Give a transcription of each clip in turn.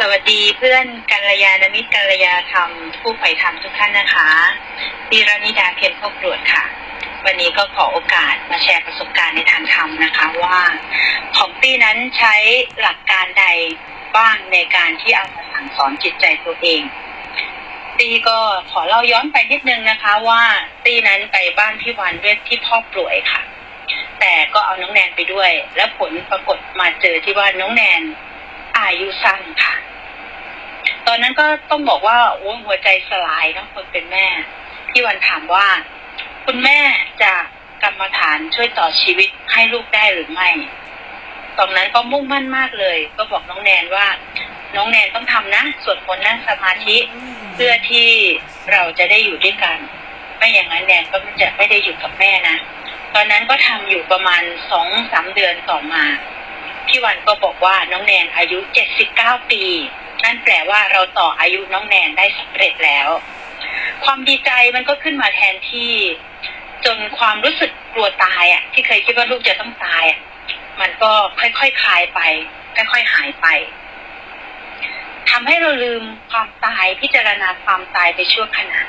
สวัสดีเพื่อนกัลยาณมิตรกัลยาธรรม ผู้ใฝ่ธรรมทุกท่านนะคะดีรนิดาเพียรพบรวจค่ะ วันนี้ก็ขอโอกาสมาแชร์ประสบการณ์ในทางธรรมนะคะว่าของตี้นั้นใช้หลักการใดบ้างในการที่เอามาสั่งสอนจิตใจตัวเอง ตีก็ขอเล่าย้อนไปนิดนึงนะคะว่าตีนั้นไปบ้านพี่วันด้วยที่พ่อป่วยค่ะ แต่ก็เอาน้องแนนไปด้วย และผลปรากฏมาเจอที่ว่าน้องแนนอายุสั้นค่ะ ตอนนั้นก็ต้องบอกว่าโอ้หัวใจสลายเนอะคนเป็นแม่พี่วันถามว่า คุณแม่จะกรรมฐานช่วยต่อชีวิตให้ลูกได้หรือไม่ ตอนนั้นก็มุ่งมั่นมากเลย ก็บอกน้องแนนว่า น้องแนนต้องทำนะสวดมนต์นั่งสมาธิเพื่อที่เราจะได้อยู่ด้วยกัน ไม่อย่างนั้นแนนก็จะไม่ได้อยู่กับแม่นะตอนนั้นก็ทำอยู่ประมาณสองสามเดือนต่อมาพี่วันก็บอกว่าน้องแนนอายุเจ็ดสิบเก้าปี นั่นแปลว่าเราต่ออายุน้องแนนได้สำเร็จแล้ว ความดีใจมันก็ขึ้นมาแทนที่ จนความรู้สึกกลัวตายอะ ที่เคยคิดว่าลูกจะต้องตายอะมันก็ค่อยๆคคลายไป ค่อยๆหายไปทำให้เราลืมความตายพิจารณาความตายไปชั่วขณะ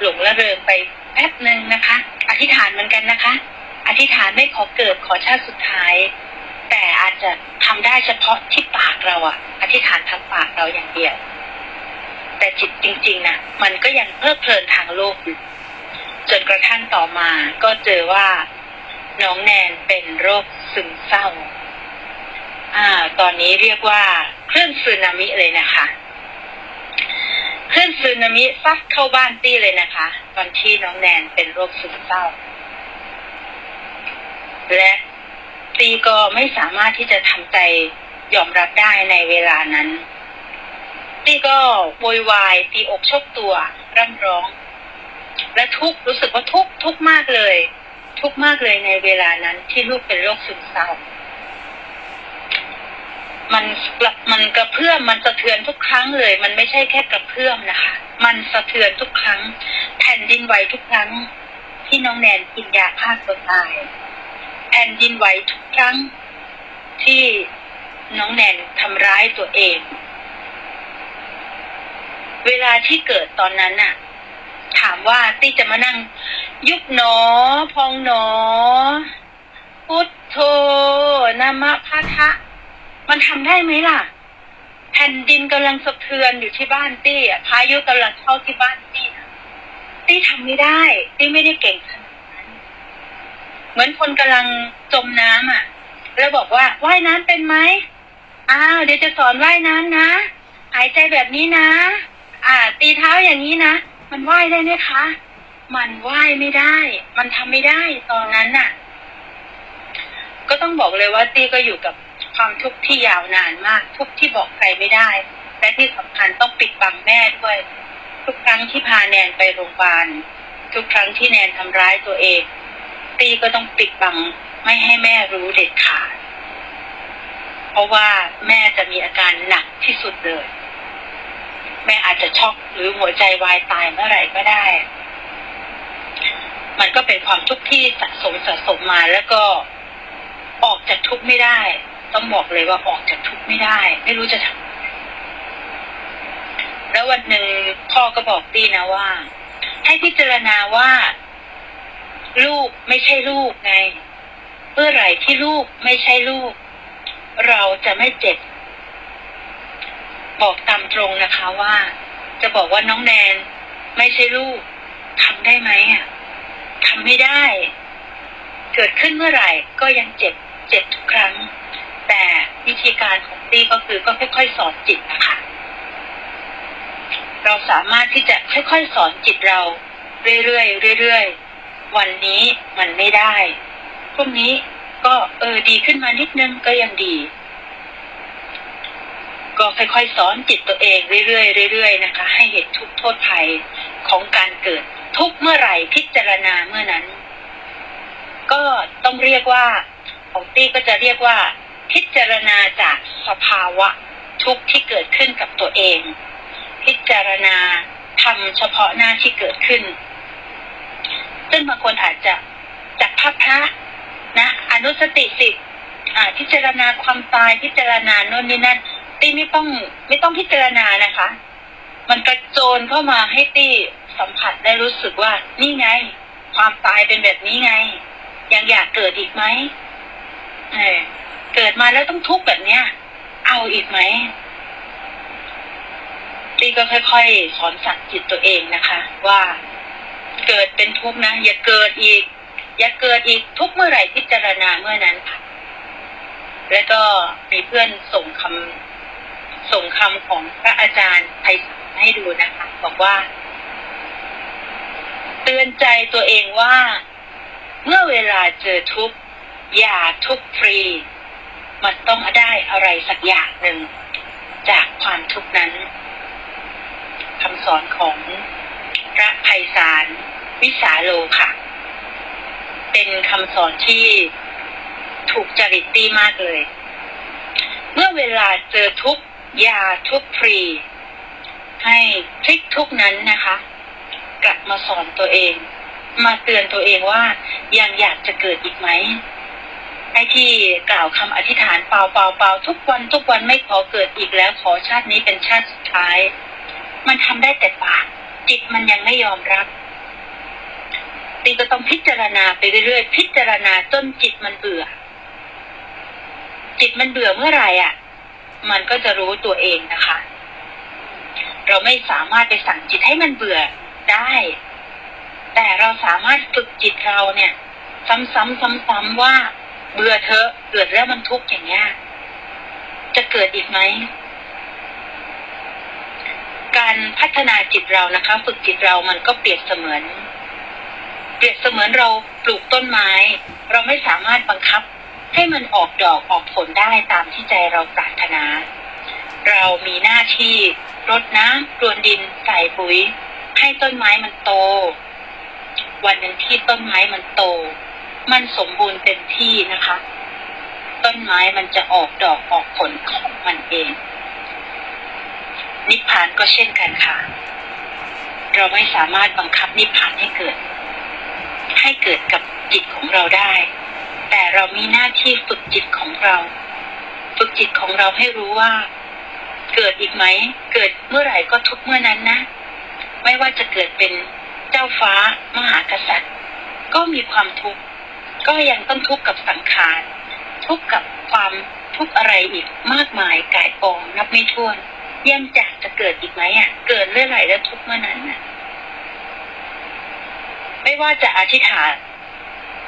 หลงละเริงไปแป๊บหนึ่งนะคะ อธิษฐานเหมือนกันนะคะ อธิษฐานไม่ขอเกิดขอชาติสุดท้าย แต่อาจจะทำได้เฉพาะที่ปากเราอะอธิษฐานทางปากเราอย่างเดียว แต่จิตจริง ๆนะมันก็ยังเพลิดเพลินทางโลกอยู่จนกระทั่งต่อมาก็เจอว่าน้องแนนเป็นโรคซึมเศร้า อ่า ตอนนี้เรียกว่าคลื่นสึนามิเลยนะคะคลื่นสึนามิซัดเข้าบ้านตี้เลยนะคะ ตอนที่น้องแนนเป็นโรคซึมเศร้า และ ตีก็ไม่สามารถที่จะทำใจยอมรับได้ในเวลานั้น ตีก็โวยวาย ตีอกชกตัวร่ำร้อง และทุกข์รู้สึกว่าทุกข์ทุกข์มากเลย ทุกข์มากเลยในเวลานั้นที่ลูกเป็นโรคซึมเศร้า มันมันกระเพื่อมมันสะเทือนทุกครั้งเลย มันไม่ใช่แค่กระเพื่อมนะคะ มันสะเทือนทุกครั้ง แผ่นดินไหวทุกครั้ง ที่น้องแนนกินยาฆ่าตัวตาย แผ่นดินไหวทุกครั้งที่น้องแนนทำร้ายตัวเอง เวลาที่เกิดตอนนั้นน่ะ ถามว่าตี้จะมานั่ง ยุบหนอ พองหนอ พุทโธนามะพะทะ มันทำได้ไหมล่ะ แผ่นดินกำลังสะเทือนอยู่ที่บ้านตี้อะพายุกำลังเข้าที่บ้านตี้ตี้ทำไม่ได้ ตี้ไม่ได้เก่งขนาด เหมือนคนกำลังจมน้ำอะ แล้วบอกว่าว่ายน้ำเป็นไหมอ้าวเดี๋ยวจะสอนว่ายน้ำนะ หายใจแบบนี้นะ อ่า ตีเท้าอย่างนี้นะมันว่ายได้ไหมคะ มันว่ายไม่ได้ มันทำไม่ได้ตอนนั้นน่ะ ก็ต้องบอกเลยว่าตี้ก็อยู่กับความทุกข์ที่ยาวนานมาก ทุกข์ที่บอกใครไม่ได้ และที่สำคัญต้องปิดบังแม่ด้วย ทุกครั้งที่พาแนนไปโรงพยาบาลทุกครั้งที่แนนทำร้ายตัวเอง ตี้ก็ต้องปิดบังไม่ให้แม่รู้เด็ดขาด เพราะว่าแม่จะมีอาการหนักที่สุดเลย แม่อาจจะช็อกหรือหัวใจวายตายเมื่อไหร่ก็ได้ มันก็เป็นความทุกข์ที่สะสมสะสมมาแล้วก็ออกจากทุกข์ไม่ได้ ต้องบอกเลยว่าออกจากทุกข์ไม่ได้ ไม่รู้จะทำแล้ววันหนึ่งพ่อก็บอกตีนะว่า ให้พิจารณาว่า ลูกไม่ใช่ลูกไง เมื่อไหร่ที่ลูกไม่ใช่ลูก เราจะไม่เจ็บ บอกตามตรงนะคะว่า จะบอกว่าน้องแนนไม่ใช่ลูกทำได้ไหมอะทำไม่ได้ เกิดขึ้นเมื่อไหร่ก็ยังเจ็บเจ็บทุกครั้ง แต่วิธีการของตี้ก็คือก็ค่อยๆสอนจิตนะคะ เราสามารถที่จะค่อยๆสอนจิตเรา เรื่อยๆเรื่อยๆ วันนี้มันไม่ได้พรุ่งนี้ก็เออดีขึ้นมานิดนึงก็ยังดี ก็ค่อยๆสอนจิตตัวเองเรื่อยๆเรื่อยๆนะคะ ให้เห็นทุกโทษภัยของการเกิดทุกเมื่อไหร่พิจารณาเมื่อนั้น ก็ต้องเรียกว่าของตี้ก็จะเรียกว่า พิจารณาจากสภาวะทุกข์ที่เกิดขึ้นกับตัวเอง พิจารณาทำเฉพาะหน้าที่เกิดขึ้น ซึ่งบางคนอาจจะจากภาพพระนะ อนุสติสิบอ่าพิจารณาความตายพิจารณาโน่นนี่นั่นตี้ไม่ต้องไม่ต้องพิจารณานะคะ มันกระโจนเข้ามาให้ตี้สัมผัสได้รู้สึกว่า นี่ไง ความตายเป็นแบบนี้ไง ยังอยากเกิดอีกไหมเออเกิดมาแล้วต้องทุกข์แบบเนี้ย เอาอีกไหมตี้ก็ค่อย ๆ สอนสั่งจิตตัวเองนะคะ ว่า เกิดเป็นทุกข์นะอย่าเกิดอีก อย่าเกิดอีกทุกเมื่อไหร่พิจารณาเมื่อนั้นค่ะแล้วก็มีเพื่อนส่งคำส่งคำของพระอาจารย์ไพศาลให้ดูนะคะ บอกว่า เตือนใจตัวเองว่า เมื่อเวลาเจอทุกข์อย่าทุกข์ฟรี มันต้องได้อะไรสักอย่างหนึ่ง จากความทุกข์นั้นคำสอนของ พระไพศาลวิสาโลค่ะ เป็นคำสอนที่ถูกจริตตีมากเลย เมื่อเวลาเจอทุกยาทุกฟรี ให้พลิกทุกนั้นนะคะ กลับมาสอนตัวเอง มาเตือนตัวเองว่ายังอยากจะเกิดอีกไหมไอ้ที่กล่าวคำอธิษฐานเปล่าเปล่าเปล่าทุกวันทุกวันไม่ขอเกิดอีกแล้วขอชาตินี้เป็นชาติสุดท้าย มันทำได้แต่ปาก จิตมันยังไม่ยอมรับตีก็ต้องพิจารณาไปเรื่อยๆพิจารณาจนจิตมันเบื่อ จิตมันเบื่อเมื่อไหร่อะ มันก็จะรู้ตัวเองนะคะ เราไม่สามารถไปสั่งจิตให้มันเบื่อได้ แต่เราสามารถฝึกจิตเราเนี่ย ซ้ำๆซ้ำๆว่าเบื่อเธอเกิดแล้วมันทุกข์อย่างเงี้ยจะเกิดอีกไหม การพัฒนาจิตเรานะคะ ฝึกจิตเรามันก็เปรียบเสมือน เปรียบเสมือนเราปลูกต้นไม้ เราไม่สามารถบังคับ ให้มันออกดอกออกผลได้ตามที่ใจเราปรารถนา เรามีหน้าที่รดน้ำรวนดินใส่ปุ๋ย ให้ต้นไม้มันโต วันหนึ่งที่ต้นไม้มันโต มันสมบูรณ์เต็มที่นะคะ ต้นไม้มันจะออกดอกออกผลของมันเอง นิพพานก็เช่นกันค่ะ เราไม่สามารถบังคับนิพพานให้เกิด ให้เกิดกับจิตของเราได้ แต่เรามีหน้าที่ฝึกจิตของเรา ฝึกจิตของเราให้รู้ว่า เกิดอีกไหม เกิดเมื่อไหร่ก็ทุกเมื่อนั้นนะ ไม่ว่าจะเกิดเป็นเจ้าฟ้ามหากษัตริย์ ก็มีความทุกข์ ก็ยังต้องทุกข์กับสังขาร ทุกข์กับความทุกข์อะไรอีกมากมายกายกองนับไม่ถ้วน ยังจากจะเกิดอีกไหมอะ เกิดเมื่อไหร่แล้วทุกเมื่อนั้นน่ะ ไม่ว่าจะอธิษฐาน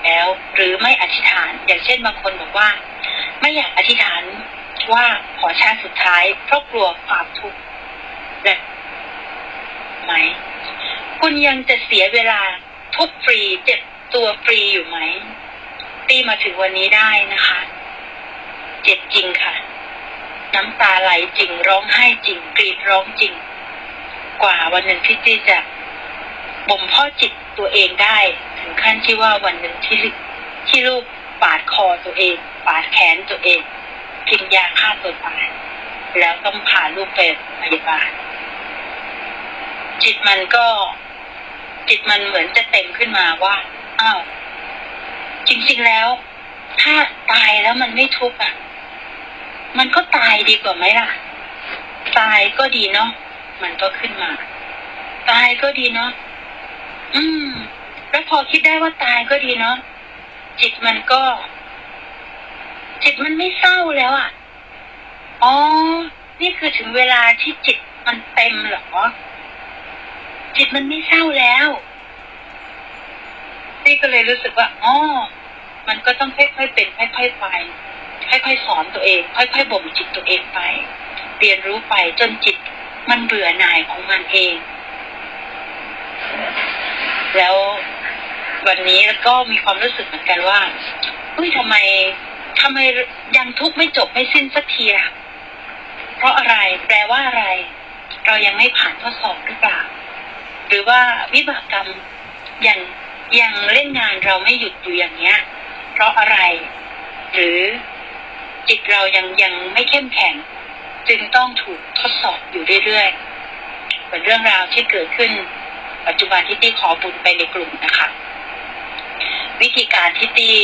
แล้วหรือไม่อธิษฐาน อย่างเช่นบางคนบอกว่า ไม่อยากอธิษฐานว่าขอชาติสุดท้ายเพราะกลัวความทุกข์และไหม คุณยังจะเสียเวลาทุกฟรีเจ็บตัวฟรีอยู่ไหมตีมาถึงวันนี้ได้นะคะ เจ็บจริงค่ะ น้ำตาไหลจริง ร้องไห้จริง กรีดร้องจริง กว่าวันหนึ่งที่จีจะบ่มพ่อจิตตัวเองได้ ถึงขั้นที่ว่าวันหนึ่งที่ที่ลูกปาดคอตัวเอง ปาดแขนตัวเองกินยาฆ่าตัวตายแล้วต้องพาลูกไปพยาบาลจิตมันก็ จิตมันเหมือนจะเต็มขึ้นมาว่าอ้าวจริง ๆแล้ว ถ้าตายแล้วมันไม่ทุกข์อะ มันก็ตายดีกว่าไหมล่ะ ตายก็ดีเนาะ มันก็ขึ้นมา ตายก็ดีเนาะ อืม แล้วพอคิดได้ว่าตายก็ดีเนาะ จิตมันก็ จิตมันไม่เศร้าแล้วอะ อ๋อ นี่คือถึงเวลาที่จิตมันเต็มเหรอ จิตมันไม่เศร้าแล้วนี่ก็เลยรู้สึกว่า อ๋อ มันก็ต้องค่อยๆเป็นค่อยๆไป ค่อยๆสอนตัวเอง ค่อยๆบ่มจิตตัวเองไป เรียนรู้ไปจนจิตมันเบื่อหน่ายของมันเอง แล้ววันนี้ก็มีความรู้สึกเหมือนกันว่าเฮ้ยทำไมทำไมยังทุกข์ไม่จบไม่สิ้นสักทีล่ะเพราะอะไรแปลว่าอะไร เรายังไม่ผ่านทดสอบหรือเปล่า หรือว่าวิบากกรรมยังยังเล่นงานเราไม่หยุดอยู่อย่างเนี้ย เพราะอะไร หรือ จิตเรายังยังไม่เข้มแข็ง จึงต้องถูกทดสอบอยู่เรื่อยๆเหมือนเรื่องราวที่เกิดขึ้น ปัจจุบันที่ตี้ขอบุญไปในกลุ่มนะคะ วิธีการที่ตี้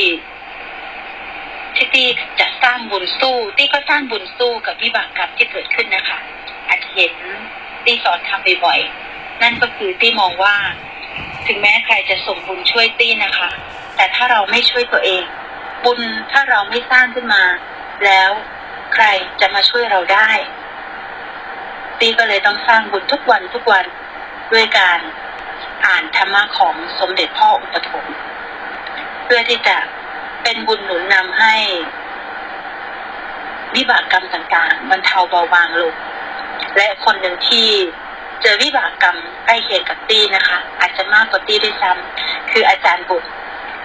ที่ตี้จะสร้างบุญสู้ตี้ก็สร้างบุญสู้กับวิบากกรรมที่เกิดขึ้นนะคะอาจจะเห็นตี้สอนทำบ่อยๆนั่นก็คือตี้มองว่า ถึงแม้ใครจะส่งบุญช่วยตี้นะคะ แต่ถ้าเราไม่ช่วยตัวเอง บุญถ้าเราไม่สร้างขึ้นมา แล้ว ใครจะมาช่วยเราได้ตี้ก็เลยต้องสร้างบุญทุกวันทุกวันด้วยการอ่านธรรมะของสมเด็จพ่ออุปถมภ์เพื่อที่จะเป็นบุญหนุนนำให้วิบากกรรมต่างๆบรรเทาเบาบางลงและคนหนึ่งที่เจอวิบากกรรมใกล้เคียงกับตี้นะคะ อาจจะมากกว่าตี้ด้วยซ้ำคืออาจารย์บุตร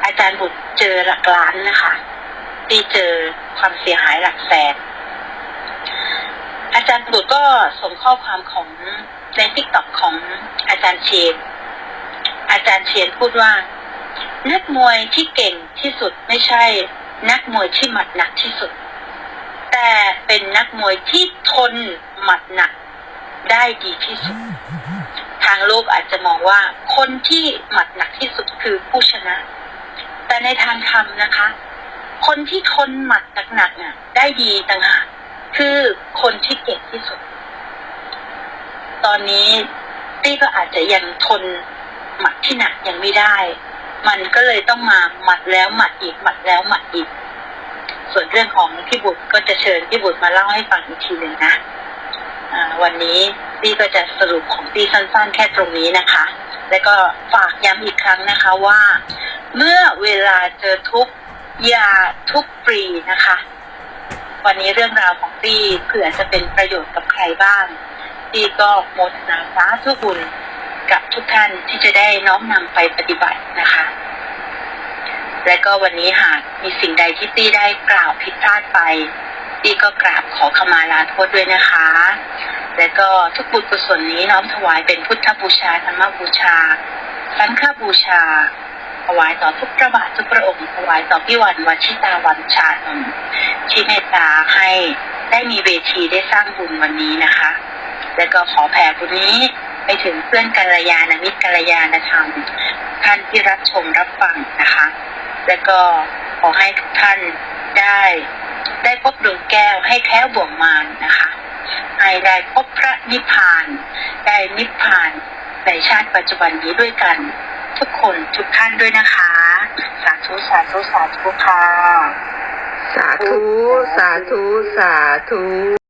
อาจารย์บุตรเจอหลักล้านนะคะ ตี้เจอ ความเสียหายหลักแสน อาจารย์บุตรก็ส่งข้อความของในทิกตอกของอาจารย์เชนอาจารย์เชนพูดว่า นักมวยที่เก่งที่สุดไม่ใช่ นักมวยที่หมัดหนักที่สุด แต่เป็นนักมวยที่ทนหมัดหนักได้ดีที่สุด ทางโลกอาจจะมองว่าคนที่หมัดหนักที่สุดคือผู้ชนะ แต่ในทางธรรมนะคะ คนที่ทนหมัดหนักๆน่ะ ได้ดีต่างหากคือคนที่เก่งที่สุด ตอนนี้ตี้ก็อาจจะยังทนหมัดที่หนักยังไม่ได้ มันก็เลยต้องมาหมัดแล้วหมัดอีกหมัดแล้วหมัดอีก ส่วนเรื่องของพี่บุตรก็จะเชิญพี่บุตรมาเล่าให้ฟังอีกทีหนึ่งนะวันนี้ตี้ก็จะสรุปของตี้สั้นๆ แค่ตรงนี้นะคะ แล้วก็ฝากย้ำอีกครั้งนะคะว่า เมื่อเวลาเจอทุกข์ ย่าทุกฟรีนะคะ วันนี้เรื่องราวของตี้เผื่อจะเป็นประโยชน์กับใครบ้างตี้ก็โมทนาสาธุบุญกับทุกท่านที่จะได้น้อมนำไปปฏิบัตินะคะ และก็วันนี้หากมีสิ่งใดที่ตี้ได้กล่าวผิดพลาดไปตี้ก็กราบขอขมาลาโทษด้วยนะคะ และก็ทุกบุญกุศลนี้น้อมถวายเป็นพุทธบูชาธรรมบูชาสังฆบูชา ถวายต่อทุกพระบาททุกพระองค์ถวายต่อพี่วันวัชิตาวันชานนที่เมตตาให้ได้มีเวทีได้สร้างบุญวันนี้นะคะ และก็ขอแผ่บุญนี้ไปถึงเพื่อนกัลยาณมิตรกัลยาณธรรมท่านที่รับชมรับฟังนะคะ และก็ขอให้ทุกท่านได้ ได้พบดวงแก้วให้แค้วบ่วงมารนะคะให้ได้พบพระนิพพาน ได้นิพพานในชาติปัจจุบันนี้ด้วยกัน ทุกคนทุกท่านด้วยนะคะ สาธุสาธุสาธุค่ะ สาธุ สาธุ สาธุ